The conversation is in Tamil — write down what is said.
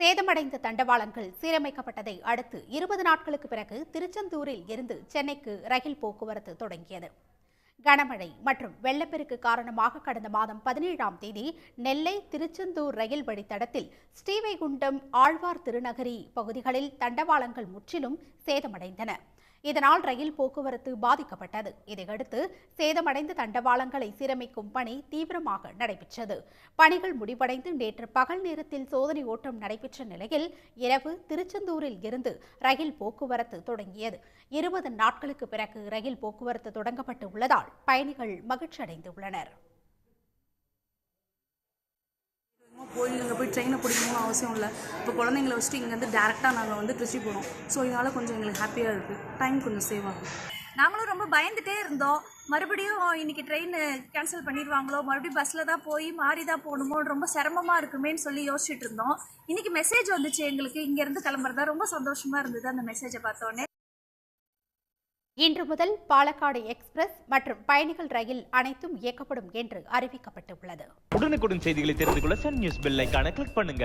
சேதமடைந்த தண்டவாளங்கள் சீரமைக்கப்பட்டதை அடுத்து இருபது நாட்களுக்கு பிறகு திருச்செந்தூரில் இருந்து சென்னைக்கு ரயில் போக்குவரத்து தொடங்கியது. கனமழை மற்றும் வெள்ளப்பெருக்கு காரணமாக கடந்த மாதம் பதினேழாம் தேதி நெல்லை திருச்செந்தூர் ரயில் வழித்தடத்தில் ஸ்ரீவைகுண்டம் ஆழ்வார் திருநகரி பகுதிகளில் தண்டவாளங்கள் முற்றிலும் சேதமடைந்தன. இதனால் ரயில் போக்குவரத்து பாதிக்கப்பட்டது. இதையடுத்து சேதமடைந்த தண்டவாளங்களை சீரமைக்கும் பணி தீவிரமாக நடைபெற்றது. பணிகள் முடிவடைந்து நேற்று பகல் நேரத்தில் சோதனை ஓட்டம் நடைபெற்ற நிலையில் இரவு திருச்செந்தூரில் இருந்து ரயில் போக்குவரத்து தொடங்கியது. இருபது நாட்களுக்கு பிறகு ரயில் போக்குவரத்து தொடங்கப்பட்டு உள்ளதால் பயணிகள் மகிழ்ச்சி அடைந்துள்ளனர் போய் அங்கே போய் ட்ரெயினை பிடிக்கணும்னு அவசியம் இல்லை. இப்போ குழந்தைங்கள வச்சுட்டு இங்கேருந்து டேரெக்டாக நாங்கள் வந்து திருச்சி போகிறோம் ஸோ இதனால் கொஞ்சம் எங்களுக்கு ஹாப்பியாக இருக்குது டைம் கொஞ்சம் சேவ் ஆகும். நாங்களும் ரொம்ப பயந்துட்டே இருந்தோம். மறுபடியும் இன்றைக்கி ட்ரெயின் கேன்சல் பண்ணிடுவாங்களோ? மறுபடியும் பஸ்ஸில் தான் போய் மாறி தான் போகணுமோ? ரொம்ப சிரமமாக இருக்குமேன்னு சொல்லி யோசிச்சுட்டு இருந்தோம். இன்றைக்கி மெசேஜ் வந்துச்சு எங்களுக்கு. இங்கேருந்து கிளம்புறதா ரொம்ப சந்தோஷமாக இருந்தது அந்த மெசேஜை பார்த்தோன்னே. இன்று முதல் பாலக்காடு எக்ஸ்பிரஸ் மற்றும் பயணிகள் ரயில் அனைத்தும் இயக்கப்படும் என்று அறிவிக்கப்பட்டுள்ளது. உடனுக்குடன் செய்திகளை தெரிந்து கொள்ள சன் நியூஸ் பெல் ஐகானை கிளிக் பண்ணுங்க.